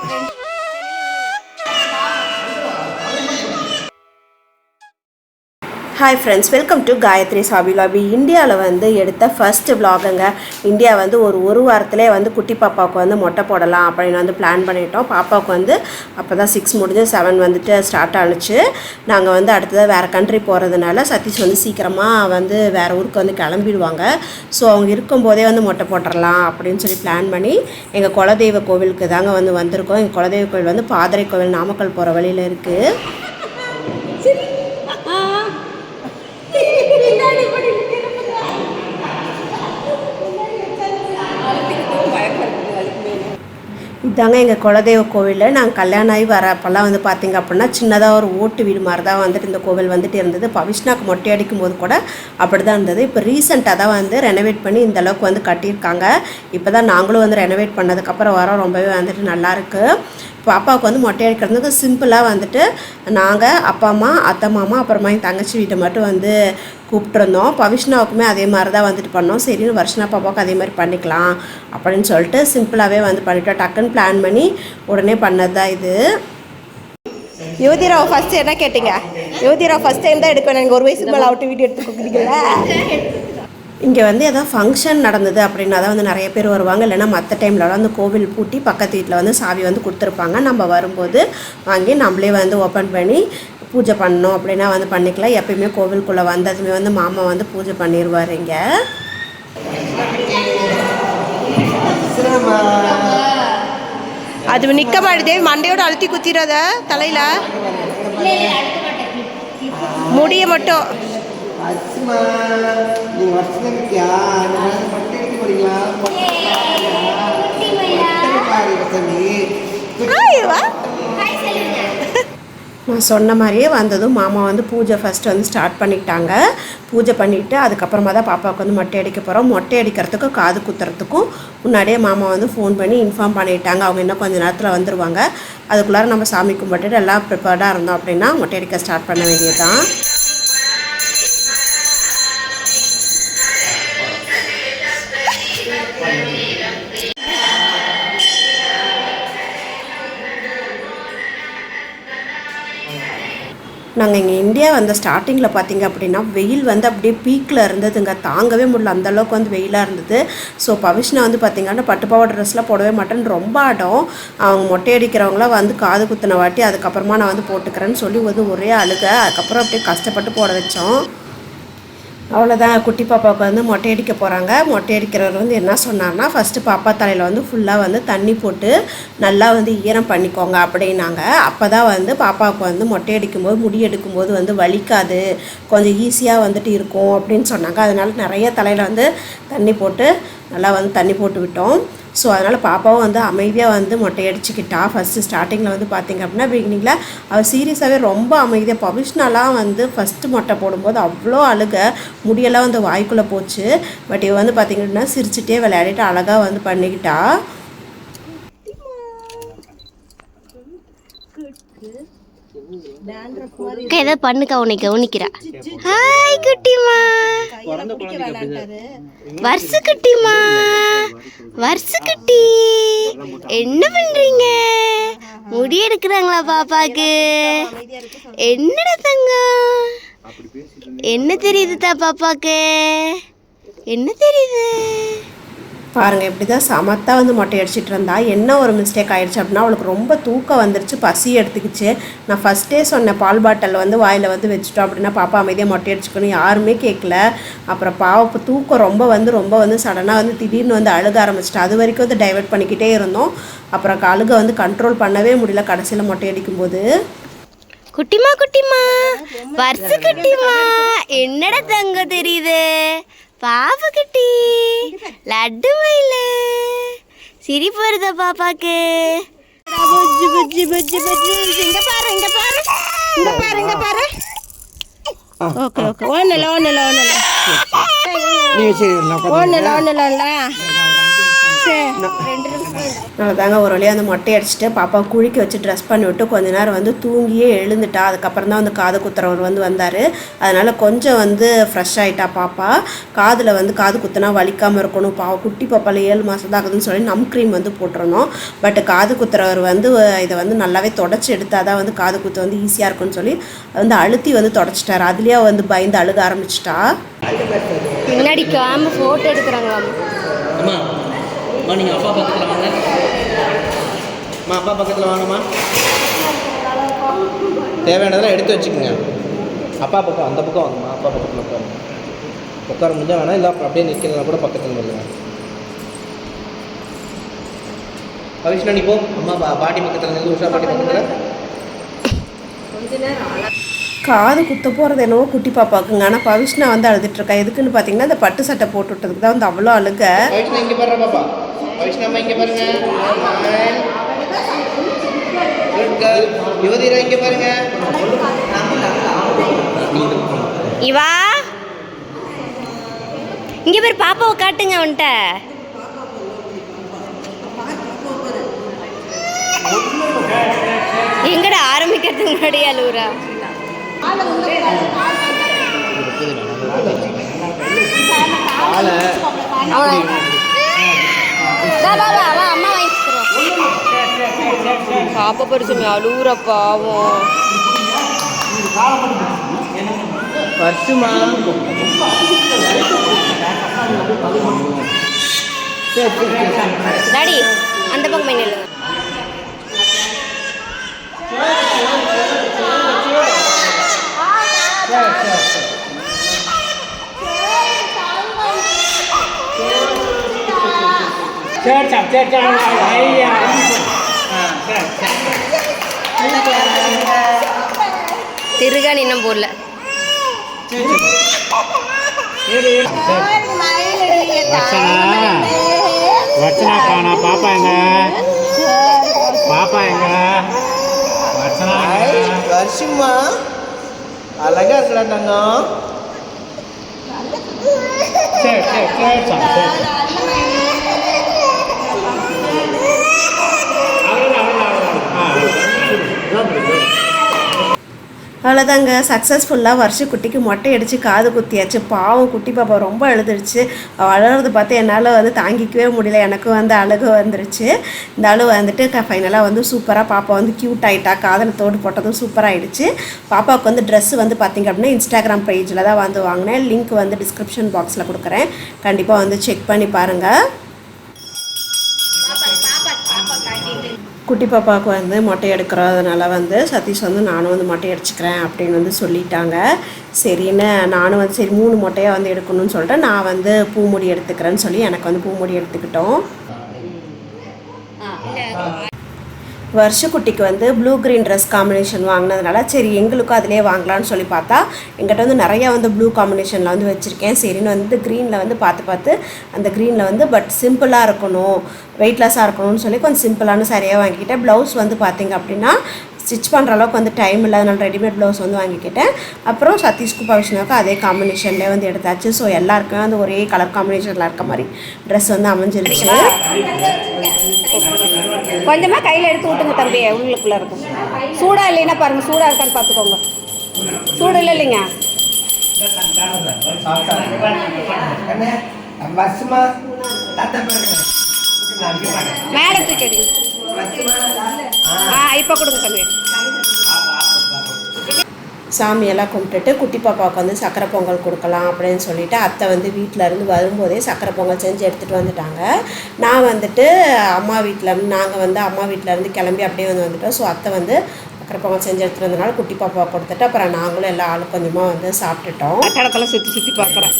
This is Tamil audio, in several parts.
Friends hi friends welcome to Gayathri சாபி லாபி இந்தியாவில் வந்து எடுத்த ஃபஸ்ட்டு விலாகுங்க இந்தியா வந்து ஒரு ஒரு வாரத்திலே வந்து குட்டி பாப்பாவுக்கு வந்து மொட்டை போடலாம் அப்படின்னு வந்து பிளான் பண்ணிட்டோம். பாப்பாவுக்கு வந்து அப்போ தான் சிக்ஸ் முடிஞ்சு செவன் வந்துட்டு ஸ்டார்ட் ஆனுச்சு. நாங்கள் வந்து அடுத்ததாக வேறு கண்ட்ரி போகிறதுனால சதீஷ் வந்து சீக்கிரமாக வந்து வேறு ஊருக்கு வந்து கிளம்பிடுவாங்க. ஸோ அவங்க இருக்கும்போதே வந்து மொட்டை போட்டுடலாம் அப்படின்னு சொல்லி பிளான் பண்ணி எங்கள் குலதெய்வ கோவிலுக்கு தாங்க வந்து வந்திருக்கோம். எங்கள் குலதெய்வ கோவில் வந்து பாதரை கோவில் நாமக்கல் போகிற வழியில் இருக்குது இதாங்க எங்கள் குலதெய்வ கோவிலில் நாங்கள் கல்யாணம் ஆகி வர அப்போல்லாம் வந்து பார்த்திங்க அப்படின்னா சின்னதாக ஒரு ஓட்டு வீடு மாதிரி தான் வந்துட்டு இந்த கோவில் வந்துட்டு இருந்தது. பவிஷ்ணாக்கு மொட்டை அடிக்கும் போது கூட அப்படி தான் இருந்தது. இப்போ ரீசெண்டாக தான் வந்து ரெனோவேட் பண்ணி இந்த அளவுக்கு வந்து கட்டியிருக்காங்க. இப்போ தான் நாங்களும் வந்து ரெனோவேட் பண்ணதுக்கப்புறம் வரோம். ரொம்பவே வந்துட்டு நல்லாயிருக்கு பாப்பாவுக்கு வந்து மொட்டை அடிக்கிறதுக்கு சிம்பிளாக வந்துட்டு நாங்கள் அப்பா அம்மா அத்தை மாமா அப்புறமா என் தங்கச்சி வீட்டை மட்டும் வந்து கூப்பிட்டுருந்தோம். பவிஷ்ணாவுக்குமே அதே மாதிரி தான் வந்துட்டு பண்ணோம். சரின்னு வருஷனா பாப்பாவுக்கு அதே மாதிரி பண்ணிக்கலாம் அப்படின்னு சொல்லிட்டு சிம்பிளாகவே வந்து பண்ணிட்டோம். டக்குன்னு பிளான் பண்ணி உடனே பண்ணது தான் இது. யோதிராவ் ஃபஸ்ட்டு என்ன கேட்டீங்க? யோதிராவ் ஃபஸ்ட் டைம் தான் எடுக்கணும் எனக்கு ஒரு வயசுக்கு மேலே அவுட்டு வீடியோ எடுத்து கொடுக்குறீங்களா இங்கே வந்து ஏதாவது ஃபங்க்ஷன் நடந்தது அப்படின்னா தான் வந்து நிறைய பேர் வருவாங்க. இல்லைன்னா மற்ற டைம்லலாம் வந்து கோவில் பூட்டி பக்கத்து வீட்டில் வந்து சாவி வந்து கொடுத்துருப்பாங்க. நம்ம வரும்போது வாங்கி நம்மளே வந்து ஓப்பன் பண்ணி பூஜை பண்ணோம் அப்படின்னா வந்து பண்ணிக்கலாம். எப்பயுமே கோவிலுக்குள்ளே வந்ததுமே வந்து மாமா வந்து பூஜை பண்ணிடுவார் இங்கே. அது நிற்க மாட்டேதே. மண்டையோட அழுத்தி குத்திடாத தலையில். முடிய மட்டும். அச்சுமா நீங்க வருஷத்துல இருக்கியா? நீங்க பட்டு எடுக்க போறீங்களா? நான் சொன்ன மாதிரியே வந்ததும் மாமா வந்து பூஜை ஃபஸ்ட்டு வந்து ஸ்டார்ட் பண்ணிட்டாங்க பூஜை பண்ணிவிட்டு அதுக்கப்புறமா தான் பாப்பாவுக்கு வந்து மொட்டை அடிக்க போகிறோம் மொட்டை அடிக்கிறதுக்கும் காது குத்துறதுக்கும் முன்னாடியே மாமா வந்து ஃபோன் பண்ணி இன்ஃபார்ம் பண்ணிட்டாங்க. அவங்க இன்னும் கொஞ்சம் நேரத்தில் வந்துடுவாங்க அதுக்குள்ளார நம்ம சாமி கும்பிட்டுட்டு எல்லாம் ப்ரிப்பேர்டாக இருந்தோம் அப்படின்னா மொட்டை அடிக்க ஸ்டார்ட் பண்ண வேண்டியது தான் நாங்கள் இங்கே இந்தியா வந்த ஸ்டார்டிங்கில் பார்த்தீங்க அப்படின்னா வெயில் வந்து அப்படியே பீக்கில் இருந்ததுங்க. தாங்கவே முடியல. அந்த அளவுக்கு வந்து வெயிலாக இருந்தது. ஸோ பவிஷ்னா வந்து பார்த்தீங்கன்னா பட்டுப்பாவாடை ட்ரெஸ்லாம் போடவே மாட்டேன்னு ரொம்ப ஆடம். அவங்க மொட்டை அடிக்கிறவங்களாம் வந்து காது குத்தின வாட்டி அதுக்கப்புறமா நான் வந்து போட்டுக்கிறேன்னு சொல்லி வந்து ஒரே அழுக. அதுக்கப்புறம் அப்படியே கஷ்டப்பட்டு போட வச்சோம். அவ்வளோதான் குட்டி பாப்பாவுக்கு வந்து மொட்டை அடிக்க போகிறாங்க மொட்டை அடிக்கிறவர் வந்து என்ன சொன்னார்னா ஃபஸ்ட்டு பாப்பா தலையில் வந்து ஃபுல்லாக வந்து தண்ணி போட்டு நல்லா வந்து ஈரம் பண்ணிக்கோங்க அப்படின்னாங்க. அப்போ தான் வந்து பாப்பாவுக்கு வந்து மொட்டை அடிக்கும்போது முடி எடுக்கும்போது வந்து வலிக்காது. கொஞ்சம் ஈஸியாக வந்துட்டு இருக்கும் அப்படின்னு சொன்னாங்க. அதனால நிறைய தலையில் வந்து தண்ணி போட்டு நல்லா வந்து தண்ணி போட்டு விட்டோம். ஸோ அதனால் பாப்பாவும் வந்து அமைதியாக வந்து மொட்டையடிச்சுக்கிட்டா. ஃபஸ்ட்டு ஸ்டார்டிங்கில் வந்து பார்த்தீங்க அப்படின்னா பிகினிங்கில் அவள் சீரியஸாகவே ரொம்ப அமைதியாக பவிஷ்னாலாம் வந்து ஃபஸ்ட்டு மொட்டை போடும்போது அவ்வளோ அழுக முடியெல்லாம் வந்து வாய்க்குள்ளே போச்சு. பட் இவ வந்து பார்த்திங்கன்னா சிரிச்சுட்டே விளையாடிட்டு அழகாக வந்து பண்ணிக்கிட்டா. அக்கா ஏதோ பண்ணுக்கா உன்னை கவனிக்கிறா ஹாய் குட்டிமா வருஷ குட்டிமா வருஷ குட்டி. என்ன பண்றீங்க? முடி எடுக்கிறாங்களா பாப்பாக்கு? என்னடா தங்கம்? என்ன தெரியுதுதா பாப்பாக்கு? என்ன தெரியுது? பாருங்கள் இப்படி தான் சமத்தாக வந்து மொட்டை அடிச்சிட்டு இருந்தா என்ன ஒரு மிஸ்டேக் ஆகிடுச்சு அப்படின்னா அவளுக்கு ரொம்ப தூக்கம் வந்துருச்சு பசி எடுத்துக்கிச்சு. நான் ஃபஸ்ட்டே சொன்னேன் பால் பாட்டில் வந்து வாயில் வந்து வச்சுட்டோம் அப்படின்னா பாப்பா அமைதியாக மொட்டை அடிச்சுக்கணும் யாருமே கேட்கல அப்புறம் பாவ தூக்கம் ரொம்ப வந்து ரொம்ப வந்து சடனாக வந்து திடீர்னு வந்து அழுக ஆரம்பிச்சிட்டு அது வரைக்கும் வந்து டைவர்ட் பண்ணிக்கிட்டே இருந்தோம். அப்புறம் அழுக வந்து கண்ட்ரோல் பண்ணவே முடியல கடைசியில் மொட்டை அடிக்கும்போது குட்டிமா குட்டிமா வருஷ குட்டிமா என்னடா தங்க தெரியுது? பாப்பா குட்டி. லட்டு மயில. சிரிப்பு வருதா பாப்பாக்கு? புஜ்ஜு புஜ்ஜு புஜ்ஜு புஜ்ஜு. இங்க பாரு இங்க பாரு. இங்க பாரு இங்க பாரு. Okay okay. ஒன்றும் இல்லை ஒன்றும் இல்லை ஒன்றும் இல்லை ஒன்றும் இல்லை ஒன்றும் இல்லை தாங்க ஒரு வழியாக அந்த மொட்டை அடிச்சுட்டு பாப்பா குளிக்க வச்சு ட்ரெஸ் பண்ணி விட்டு கொஞ்ச நேரம் வந்து தூங்கியே எழுந்துட்டா. அதுக்கப்புறம் தான் வந்து காது குத்துறவர் வந்து வந்தார். அதனால் கொஞ்சம் வந்து ஃப்ரெஷ் ஆகிட்டா பாப்பா. காதில் வந்து காது குத்துனா வலிக்காமல் இருக்கணும். பாவ குட்டி பாப்பால ஏழு மாதம் தான் ஆகுதுன்னு சொல்லி நம் க்ரீம் வந்து போட்டிருந்தோம். பட் காது குத்துறவர் வந்து இதை வந்து நல்லாவே தொடச்சி எடுத்தால் தான் வந்து காது குத்து வந்து ஈஸியாக இருக்கும்னு சொல்லி வந்து அழுத்தி வந்து தொடச்சிட்டாரு. அதுலேயே வந்து பயந்து அழுக ஆரம்பிச்சிட்டா. முன்னாடி காம ஃபோட்டோ எடுக்கிறாங்களாம்? அம்மா நீங்கள் அப்பா பக்கத்தில் வாங்க. அம்மா அப்பா பக்கத்தில் வாங்கம்மா. தேவையானதெல்லாம் எடுத்து வச்சுக்கோங்க. அப்பா பக்கம் அந்த பக்கம் வாங்கம்மா அப்பா பக்கத்தில் உட்காருங்க. உட்கார முடிஞ்சா வேணா இல்லை அப்படியே நிற்கிறதுனா கூட பக்கத்தில் வருங்க பவிஷ்ணா நீ போ. அம்மா பா பாட்டி பக்கத்தில் இருந்து உஷா பாட்டி பக்கத்தில். காது குத்த போகிறது என்னவோ குட்டி பாப்பாக்குங்க. ஆனால் பவிஷ்ணா வந்து அழுதுட்டு இருக்கா. எதுக்குன்னு பார்த்தீங்கன்னா இந்த பட்டு சட்டை போட்டு விட்டதுக்கு தான் வந்து அவ்வளோ அழுக. பவிஷ்ணா இங்கே பாருங்க. குட் கேர்ள் யுவதீரா இங்கே பாருங்க. இவா? இங்க பேர் பாப்பாவை காட்டுங்க அவன்கிட்ட. எங்கடா ஆரம்பிக்கிறதுக்கு முன்னாடி அழுவுறா? அவளை பாப்பா பரிசுமி அழுவுற பாவம். வருஷமா டாடி அந்த பக்கம் போய் நில்லுங்க திருகாணி இன்னும் போடல. வச்சனா காணா பாப்பா எங்க? பாப்பா எங்க? வச்சனா? வருஷமா அழகா இருக்கடா தங்கம். சரி சரி சரி சார். அவ்வளோதாங்க சக்ஸஸ்ஃபுல்லாக வருஷ குட்டிக்கு மொட்டை அடித்து காது குத்தியாச்சு. பாவம் குட்டி பாப்பா ரொம்ப அழுதுருச்சு. அவள் அழுறது பார்த்து என்னால் வந்து தாங்கிக்கவே முடியல. எனக்கும் வந்து அழுகு வந்துருச்சு. இந்த அழு வந்துட்டு ஃபைனலாக வந்து சூப்பராக பாப்பா வந்து க்யூட் ஆகிட்டா காதில் தோடு போட்டதும் சூப்பராகிடுச்சு பாப்பாவுக்கு வந்து ட்ரெஸ் வந்து பார்த்திங்க அப்படின்னா இன்ஸ்டாகிராம் பேஜில் தான் வந்து வாங்கினேன். லிங்க் வந்து டிஸ்கிரிப்ஷன் பாக்ஸில் கொடுக்குறேன். கண்டிப்பாக வந்து செக் பண்ணி பாருங்கள் குட்டி பாப்பாவுக்கு வந்து மொட்டை எடுக்கிறதுனால வந்து சதீஷ் வந்து நானும் வந்து மொட்டை அடிச்சுக்கிறேன் அப்படின்னு வந்து சொல்லிட்டாங்க. சரின்னு நானும் வந்து சரி மூணு மொட்டையாக வந்து எடுக்கணும்னு சொல்லிட்டு நான் வந்து பூமுடி எடுத்துக்கிறேன்னு சொல்லி எனக்கு வந்து பூமுடி எடுத்துக்கிட்டோம். வருஷக்குட்டிக்கு வந்து ப்ளூ க்ரீன் ட்ரெஸ் காம்பினேஷன் வாங்கினதுனால சரி எங்களுக்கும் அதிலே வாங்கலாம்னு சொல்லி பார்த்தா எங்கிட்ட வந்து நிறையா வந்து ப்ளூ காம்பினேஷனில் வந்து வச்சுருக்கேன். சரின்னு வந்து க்ரீனில் வந்து பார்த்து பார்த்து அந்த க்ரீனில் வந்து பட் சிம்பிளாக இருக்கணும் வெயிட்லெஸ்ஸாக இருக்கணும்னு சொல்லி கொஞ்சம் சிம்பிளான சரியாக வாங்கிக்கிட்டேன். ப்ளவுஸ் வந்து பார்த்தீங்க அப்படின்னா ஸ்டிச் பண்ணுற அளவுக்கு வந்து டைம் இல்லாதனால ரெடிமேட் ப்ளவுஸ் வந்து வாங்கிக்கிட்டேன். அப்புறம் சதீஷ்க்கு பவிஷ்னாவுக்கு அதே காம்பினேஷன்லேயே வந்து எடுத்தாச்சு. ஸோ எல்லாருக்குமே வந்து ஒரே கலர் காம்பினேஷனில் இருக்க மாதிரி ட்ரெஸ் வந்து அமைஞ்சிருச்சு. கொஞ்சமாக கையில் எடுத்து விட்டுங்க தம்பி உள்ளுக்குள்ளே இருக்கும். சூடாக இல்லைன்னா பாருங்கள் சூடாக இருக்கான்னு பார்த்துக்கோங்க சூடு இல்லை இல்லைங்க? மேடத்துக்கு எடுங்க ஆ இப்போ கொடுங்க தம்பி. சாமியெல்லாம் கும்பிட்டுட்டு குட்டி பாப்பாவுக்கு வந்து சக்கரை பொங்கல் கொடுக்கலாம் அப்படின்னு சொல்லிட்டு அத்தை வந்து வீட்டில் இருந்து வரும்போதே சக்கரை பொங்கல் செஞ்சு எடுத்துகிட்டு வந்துட்டாங்க. நான் வந்துட்டு அம்மா வீட்டில் நாங்கள் வந்து அம்மா வீட்டில் இருந்து கிளம்பி அப்படியே வந்து வந்துட்டோம். ஸோ அத்தை வந்து சக்கரை பொங்கல் செஞ்சு எடுத்துகிட்டு வந்தனால குட்டி பாப்பாவை கொடுத்துட்டு அப்புறம் நாங்களும் எல்லா ஆளும் கொஞ்சமாக வந்து சாப்பிட்டுட்டோம். கட்டடத்தெல்லாம் சுற்றி சுற்றி பார்க்குறேன்.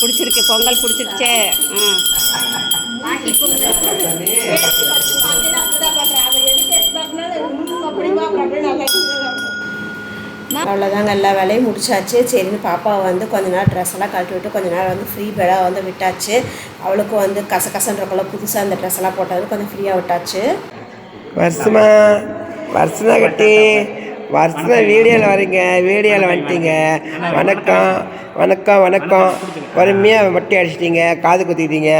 பிடிச்சிருக்கு பொங்கல் பிடிச்சிருச்சே. ஆ. அவ்வளோதாங்க எல்லா வேலையும் முடிச்சாச்சு. சரின்னு பாப்பாவை வந்து கொஞ்ச நேரம் ட்ரெஸ் எல்லாம் கழட்டி விட்டு கொஞ்ச நேரம் வந்து ஃப்ரீ பெடாக வந்து விட்டாச்சு. அவளுக்கும் வந்து கசகசன்றக்குள்ள புதுசாக அந்த ட்ரெஸ் எல்லாம் போட்டது கொஞ்சம் ஃப்ரீயாக விட்டாச்சு. வருஷமா வருஷனா கட்டி வருஷம் வீடியோவில் வரீங்க வீடியோவில் வந்துட்டீங்க. வணக்கம் வணக்கம் வணக்கம். பொறுமையாக மட்டி அடிச்சிட்டிங்க காது குத்திட்டீங்க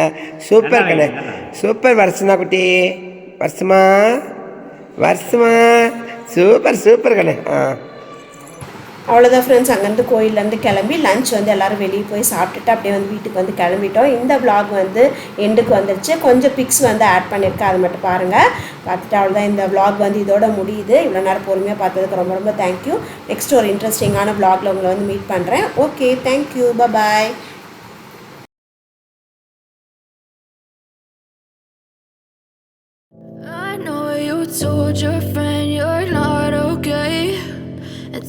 சூப்பர் கண்ணு சூப்பர் வருஷமா குட்டி. வருஷமா வருஷமா. சூப்பர் சூப்பர் கண்ணு. ஆ. அவ்வளோதான் ஃப்ரெண்ட்ஸ் அங்கேருந்து கோயிலேருந்து கிளம்பி லஞ்ச் வந்து எல்லோரும் வெளியே போய் சாப்பிட்டுட்டு அப்படியே வந்து வீட்டுக்கு வந்து கிளம்பிட்டோம். இந்த vlog வந்து எண்டுக்கு வந்துருச்சு. கொஞ்சம் பிக்ஸ் வந்து ஆட் பண்ணியிருக்கேன். அது மட்டும் பாருங்கள் பார்த்துட்டு அவ்வளோதான் இந்த vlog வந்து இதோட முடியுது. இவ்வளோ நேரம் பொறுமையாக பார்த்ததுக்கு ரொம்ப ரொம்ப தேங்க்யூ நெக்ஸ்ட் ஒரு இன்ட்ரெஸ்டிங்கான vlogல உங்களை வந்து மீட் பண்ணுறேன் okay thank you bye I know you told your